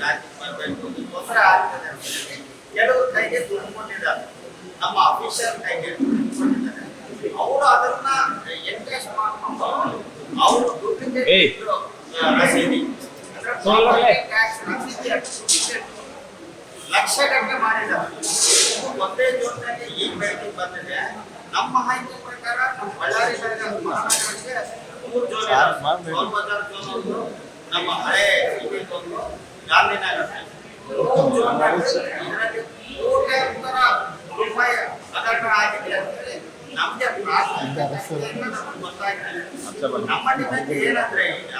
ಹೇಳಿ ಕೆಲವು ಕೈಗೆ ದುಡ್ಡು ಕೊಟ್ಟಿದ್ದಾರೆ ನಮ್ಮ ಆಫೀಸರ್ ಕೈಗೆ ಅವರು ಅದನ್ನ ಎನ್ಕೇಸ್ ಮಾಡ್ಕೊಂಡು ಅವರು ದುಡ್ಡಿಗೆ ರಸೀದಿ ಲಕ್ಷ ಗಂಟೆ ಮಾಡಿದ್ದಾರೆ ಒಂದೇ ಜೋನ್ನಲ್ಲಿ ಈ ಬೆಳಕಿಗೆ ಬಂದಿದೆ ನಮ್ಮ ಮಾಹಿತಿ ಪ್ರಕಾರ ನಮ್ಮ ಬಳ್ಳಾರಿ ಮಹಾನಗರಕ್ಕೆ ಮೂರು ಜೋನ್ ಬಜಾರ್ ಜೋನ್ ಒಂದು ನಮ್ಮ ಹಳೆ ಇದೊಂದು ಏನಂದ್ರೆ ಈಗ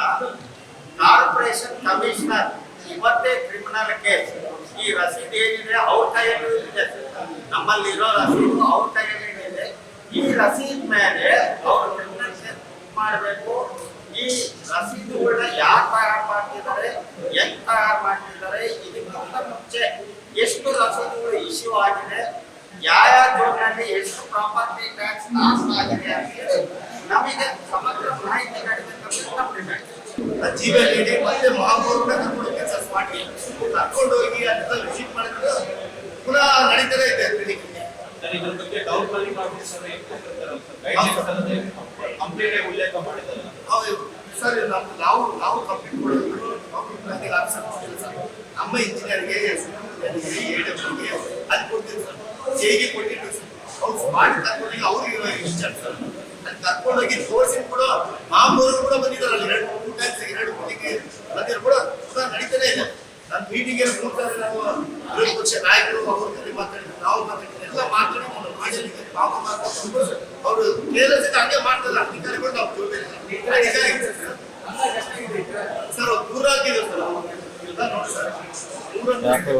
ಕಾರ್ಪೊರೇಷನ್ ಕಮಿಷನರ್ ಇವತ್ತೇ ಕ್ರಿಮಿನಲ್ ಕೇಸ್ ಈ ರಸೀದಿ ಏನಿದೆ ಅವ್ರ ಕೈಯಲ್ಲೂ ಇದೆ ನಮ್ಮಲ್ಲಿ ಇರೋ ರಸೀದು ಅವ್ರ ಕೈಯಲ್ಲಿ ಇದೆ ಈ ರಸೀದ್ ಮೇಲೆ ಅವ್ರು ಕ್ರಿಮಿನಲ್ ಕೇಸ್ ಮಾಡಬೇಕು. ಈ ರಸೀದುಗಳನ್ನ ಪ್ರಾಪರ್ಟಿ ಟ್ಯಾಕ್ಸ್ ನಾಶ ಆಗಿದೆ ನಮಗೆ ಸಮಗ್ರ ಮಾಹಿತಿ ಜೀವನ ನೀಡಿ ಮತ್ತೆ ಮಹಾಪೌರನ ಕರ್ಕೊಂಡು ಕೆಲಸ ಮಾಡಿ ಕರ್ಕೊಂಡು ಹೋಗಿ ಅಂತ ವಿಸಿಟ್ ಮಾಡಿದ್ರೆ ಪುನಃ ನಡೀತಾನೆ ಇದೆ ಕ್ಲಿನಿಕ್ ಸರ್, ಇದ್ರ ಬಗ್ಗೆ ಉಲ್ಲೇಖ ಮಾಡಿದ್ದಾರೆ. ಹೌದು. ಸರ್ ನಾವು ನಾವು ನಾವು ಕಂಪ್ಲೀಟ್ ಸರ್. ನಮ್ಮ ಇಂಜಿನಿಯರ್ಗೆ ಅದು ಕೊಡ್ತೀವಿ ಸರ್ ಕೊಟ್ಟಿದ್ರು ಕೊಟ್ಟಿದ್ದೀವಿ ಸ್ಮಾರ್ಟ್ ಕರ್ಕೊಂಡೋಗಿ ಅವ್ರಿಗೆ ಸರ್ ಅಲ್ಲಿ ಕರ್ಕೊಂಡೋಗಿ ತೋರಿಸಿ ಕೂಡ ಮಾಮೂರು ಕೂಡ ಬಂದಿದ್ದಾರೆ ಎರಡು ಮೂರು ಟೈಮ್ಸ್ ಎರಡು ಮೀಟಿಂಗ್ ಬಂದಿರೋ ಕೂಡ ಕೂಡ ನಡೀತಾನೆ ಇದೆ ನನ್ನ ಮೀಟಿಂಗ್ ಅಲ್ಲಿ ಕೂತಾರೆ ನಾವು ವಿರೋಧ ಪಕ್ಷ ನಾಯಕರು ಅವ್ರ ಜೊತೆ ಮಾತಾಡಿದ್ರು ನಾವು ಮಾತಾಡಿದ್ರು ಎಲ್ಲ ಮಾತಾಡಿ ನಾವು ಮಾಡಲಿಕ್ಕೆ ಪಾಪ ಮಾಡ್ಕೊಂಡು ಅವರು ಕೇರಳ ಹಂಗೆ ಮಾಡ್ತಾರೆ ಅಧಿಕಾರಿಗಳು ನಾವು ಜೊತೆ ಅಧಿಕಾರಿ ಸರ್ ಅವ್ರು ದೂರ ಆಗಿದ್ರು ಸರ್ ನೋಡಿ ಸರ್ ಯಾಕೆ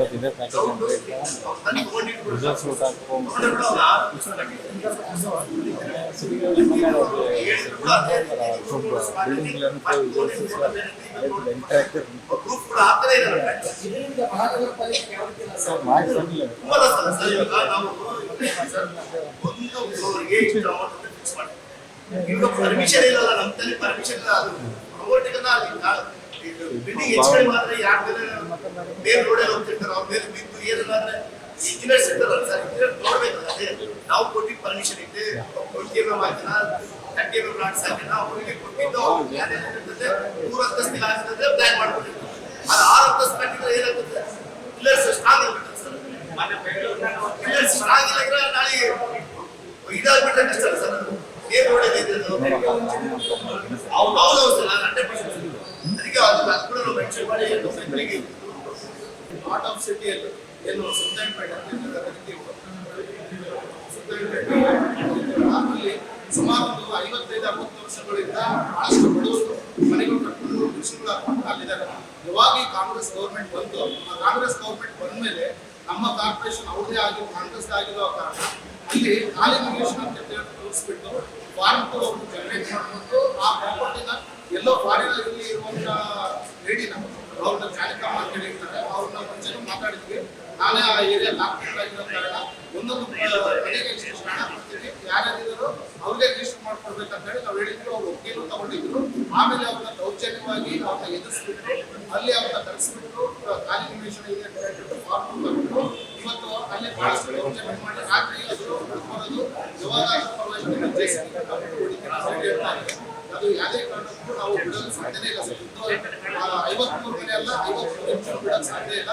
ಸರ್ ಒಂದು ಪರ್ಮಿಷನ್ ಇಲ್ಲಲ್ಲ ನಮ್ಮ ಪರ್ಮಿಷನ್ ಇಲ್ಲ ಅದು ಬಿಲ್ಡಿಂಗ್ ಆದ್ರೆ ಯಾರು ಮೇಲ್ ರೋಡಲ್ಲಿ ಹೋಗ್ತಿರ್ತಾರೆ ಅವ್ರ ಮೇಲೆ ಬಿದ್ದು ಏನಾದ್ರೆ ಇಂಜಿನಿಯರ್ಸ್ ಇರ್ತಾರಲ್ಲ ಸರ್ ಇಂಜಿನಿಯರ್ ನೋಡ್ಬೇಕಲ್ಲ ಅದೇ ನಾವು ಕೊಟ್ಟಿದ್ದು ಪರ್ಮಿಷನ್ ಇದೆ ಟ್ವೆಂಟಿ ಎಂ ಎಂ ಹಾಕಿನ ಥರ್ಟಿ ಎಂ ಎಂ ಪ್ಲಾಟ್ಸ್ ಹಾಕಿನ ಅವ್ರಿಗೆ ಕೊಟ್ಟಿದ್ದು ಏನೇನಿರ್ತದೆ ಮೂರು ಅಂತಸ್ತಿಗೆ ಆಗ್ತದೆ ಪ್ಲಾನ್ ಮಾಡ್ಕೊಂಡಿರ್ತಾರೆ ಅದು ಆರು ಅಂತಸ್ತು ಕಟ್ಟಿದ್ರೆ ಏನಾಗುತ್ತೆ ಪಿಲ್ಲರ್ಸ್ ಸ್ಟ್ರಾಂಗ್ ಇರ್ಬೇಕು ಸರ್ ಮೊನ್ನೆ ಬೆಂಗಳೂರಿನಾಗ ಪಿಲ್ಲರ್ಸ್ ಸ್ಟ್ರಾಂಗ್ ಇಲ್ಲ ಅಂದ್ರೆ ನಾಳೆ ಇದಾಗ್ಬಿಟ್ರೆ ಅಷ್ಟಲ್ಲ ಸರ್ ಏನ್ ನೋಡಿದೆ ಇದು ಹೌದು ಹೌದು ಸರ್ ನಾನು ಹಂಡ್ರೆಡ್ ಪರ್ಸೆಂಟ್ ಅದಕ್ಕೆ ಅದು ಅದು ಕೂಡ ನಾವು ಮೆನ್ಷನ್ ಮಾಡಿ ಏನು ಬೆಂಗಳೂರಿಗೆ ಆರ್ಟ್ ಆಫ್ ಸಿಟಿಯಲ್ಲಿ ಏನು ಸುಲ್ತಾನ್ಪೇಟೆ ಸುಮಾರು ಒಂದು ಐವತ್ತೈದು, ಅರವತ್ತು ವರ್ಷಗಳಿಂದ ಬಹಳಷ್ಟು ಬಡವರು, ಮನೆಗಳು ಕಟ್ಕೊಂಡು ಕೃಷಿಗಳು ಆಗಿದ್ದಾರೆ ಯಾವಾಗ ಈ ಕಾಂಗ್ರೆಸ್ ಗೌರ್ಮೆಂಟ್ ಬಂತು. ಆ ಕಾಂಗ್ರೆಸ್ ಗೌರ್ಮೆಂಟ್ ಬಂದ್ಮೇಲೆ ನಮ್ಮ ಕಾರ್ಪೊರೇಷನ್ ಅವ್ರದೇ ಆಗಿ ಕಾಂಗ್ರೆಸ್ ಆಗಿರೋ ಕಾರಣ ಇಲ್ಲಿ ಖಾಲಿ ನಿವೇಶನ ಅಂತ ತೋರಿಸ್ಬಿಟ್ಟು ಅವರು ಜನರೇಟ್ ಮಾಡಿಕೊಂಡು ಆ ಪ್ರಾಪರ್ಟಿನ ಎಲ್ಲೋ ಫಾರಿನ್ ಇಲ್ಲಿ ನಾನೇ ಆಗಿದೆ ಒಂದೊಂದು ಮನೆಗೆ ಕೊಡ್ತೀವಿ ಯಾರ್ಯಾರಿದ್ರು ಅವ್ರಿಗೆ ರಿಜಿಸ್ಟರ್ ಮಾಡ್ಕೊಡ್ಬೇಕಂತ ಹೇಳಿ ನಾವು ಹೇಳಿದ್ರು, ಅವ್ರು ಒಪ್ಪಿಗೆನೂ ತಗೊಂಡಿದ್ರು. ಆಮೇಲೆ ಅವ್ರನ್ನ ದೌರ್ಜನ್ಯವಾಗಿ ಅವ್ರನ್ನ ಎದುರಿಸ್ಬಿಟ್ಟು ಅಲ್ಲಿ ಅವ್ರನ್ನ ಕರೆಸ್ಬಿಟ್ಟು ಖಾಲಿ ನಿವೇಶನ ಇದೆ ಅಂತ ಹೇಳ್ಬಿಟ್ಟು ಫಾರ್ಮ್ ಬಂದ್ಬಿಟ್ಟು ಇವತ್ತು ಅಲ್ಲಿ ಬಹಳಷ್ಟು ದೌರ್ಜನ್ಯ ಮಾಡಿ ರಾತ್ರಿ ಅದು ಬರೋದು ಅಂತ ಅದು ಯಾವುದೇ ಕಾರಣಕ್ಕೂ ನಾವು ಬಿಡಲು ಇಲ್ಲ. ಸರ್ ಐವತ್ಮೂರು ಮನೆ ಅಲ್ಲ, ಐವತ್ಮೂರು ನಿಮಿಷ ಬಿಡಲು ಸಾಧ್ಯ ಇಲ್ಲ.